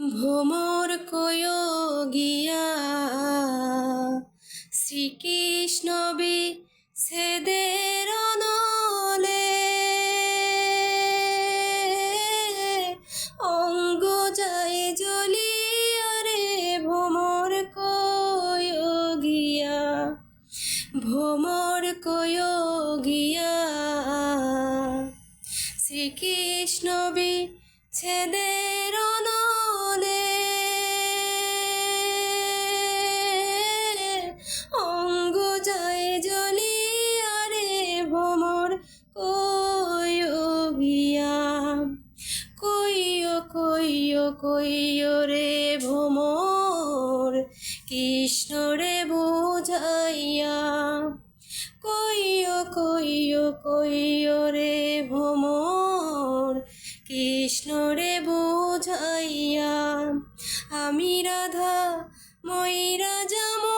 ভোমর কয় গিয়া, শ্রীকৃষ্ণ সেদের নলে অঙ্গ যায় জ্বলিয়া রে ভোমর কয় গিয়া ভোমর কয় গিয়া ছেদের কইও কইও রে ভ্রমর কৃষ্ণ রে বোঝাইয়া। কইয় কইয় কইয় রে ভ্রমর কৃষ্ণ রে বোঝাইয়া। আমি রাধা, ময়রা যাম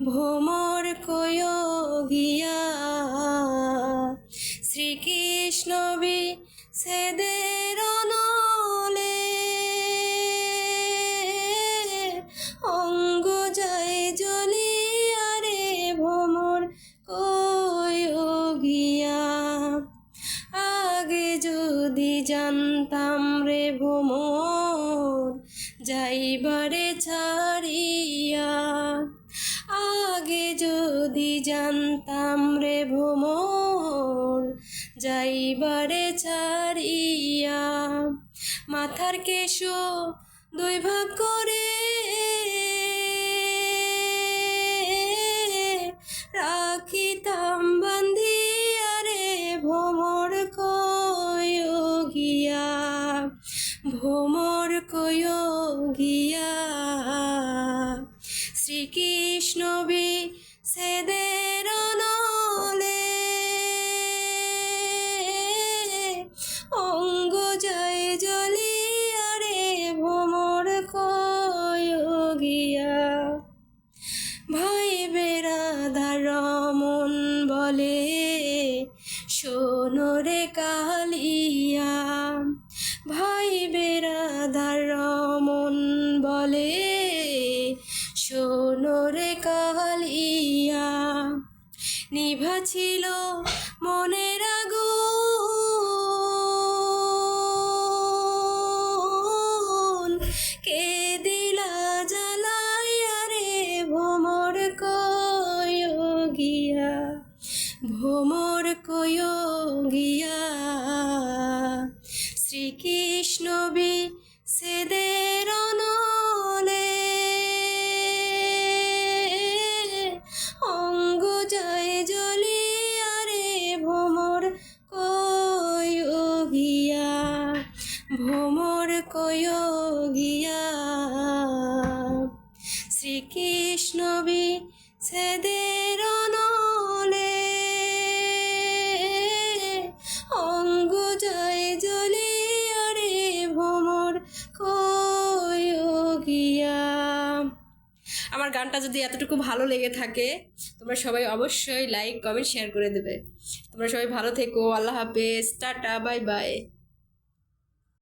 ভোমর কয় গিয়া। শ্রীকৃষ্ণ বি সেদের নলে অঙ্গ যায় জ্বলিয়া রে ভোমর কয় গিয়া। আগে যদি জানতাম রে ভোমর যাইবারে ছাড়িয়া আগে যদি জানতাম রে ভোমর যাইবারে ছাড়িয়া মাথার কেশ দুই ভাগ করে। রাখিতাম বান্ধিয়া রে ভোমর কয় গিয়া ভোমর কয় গিয়া। শ্রীকৃষ্ণ বি সেদের নলে নিভা ছিল মনের আগু কে দিলা জ্বালাইয়া রে ভোমর কয় গিয়া ভোমর কয় গিয়া। কয় গিয়া শ্রীকৃষ্ণ বি নলে অঙ্গ যায় জ্বলিয়া রে ভোমর কয় গিয়া আমার গানটা যদি এতটুকু ভালো লেগে থাকে তোমরা সবাই অবশ্যই লাইক কমেন্ট শেয়ার করে দেবে তোমরা সবাই ভালো থেকো আল্লাহ হাফেজ টাটা বাই বাই